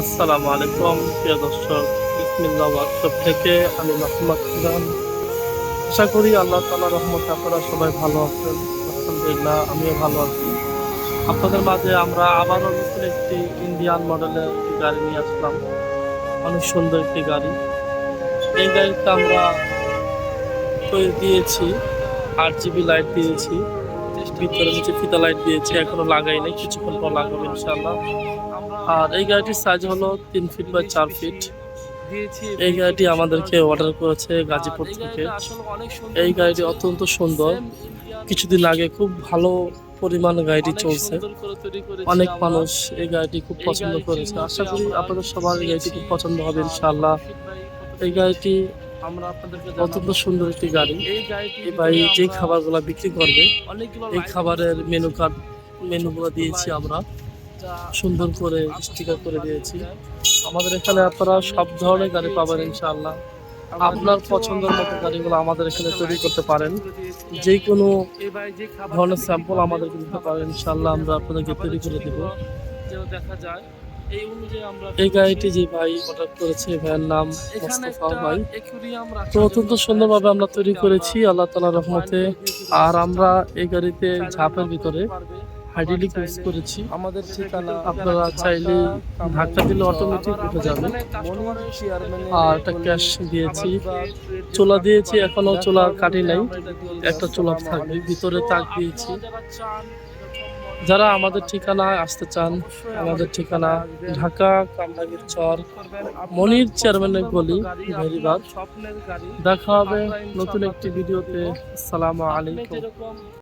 আসসালামু আলাইকুম, প্রিয় দর্শক, বিসমিল্লাহ ওয়ার্কশপ থেকে আমি মাহমুদ খান আশা করি আল্লাহ তালা রহমত আপনারা সবাই ভালো আছেন। আলহামদুলিল্লাহ, আমিও ভালো আছি। আপনাদের মাঝে আমরা আবারও নতুন একটি ইন্ডিয়ান মডেলের একটি গাড়ি নিয়ে আসলাম। অনেক সুন্দর একটি গাড়ি। এই গাড়িটা আমরা তৈরি দিয়েছি, আট জিবি লাইট দিয়েছি। ভিতরে নিচে ফিতা লাইট দিয়েছে, এখনও লাগাই নাই, কিছুক্ষণ পর লাগাবো ইনশাল্লাহ আর এই গাড়িটির সাইজ হলো তিন ফিট বা চার ফিট এই গাড়িটি আমাদেরকে অর্ডার করেছে গাজীপুর থেকে। এই গাড়িটি অত্যন্ত সুন্দর। কিছুদিন আগে খুব ভালো পরিমাণ গাড়িটি চলছে। অনেক মানুষ এই গাড়িটি খুব পছন্দ করেছে। আশা করি আপনাদের সবার গাড়িটি খুব পছন্দ হবে ইনশাআল্লাহ। এই গাড়িটি অত্যন্ত সুন্দর একটি গাড়ি। এই ভাই যে খাবারগুলো বিক্রি করবে এই খাবারের মেনু কার্ড মেনুগুলো দিয়েছি আমরা। সুন্দর করে স্টিকার করে দিয়েছি। আমাদের এখানে আপনারা সব ধরনের গাড়ি পাবেন ইনশাআল্লাহ। আপনার পছন্দের মতো গাড়িগুলো আমাদের এখানে তৈরি করতে পারেন। যে কোনো ধরনের স্যাম্পল আমাদেরকে দিতে পারেন ইনশাআল্লাহ আমরা আপনাদেরকে তৈরি করে দেব। দেখা যায়। এই গাড়িটি যে ভাই অর্ডার করেছে ভাইয়ের নাম মোস্তফা ভাই। তো অত্যন্ত সুন্দরভাবে আমরা তৈরি করেছি আল্লাহ তালা রহমতে। আর আমরা এই গাড়িতে ঝাপের ভিতরে হাইড্রোলিক ইউজ করেছি। আমাদের ঠিকানা আপনারা চাইলে ধাক্কা দিলে অটোমেটিক উঠে যাবে আর একটা ক্যাশ দিয়েছি চোলা দিয়েছি এখনও চোলা কাটি নাই। একটা চোলা থাকবে ভিতরে তাক দিয়েছি। যারা আমাদের ঠিকানায় আসতে চান আমাদের ঠিকানা ঢাকা কামরাগীর চর মনির চেয়ারম্যানের গলি ধন্যবাদ দেখা হবে নতুন একটি ভিডিওতে। সালাম আলাইকুম।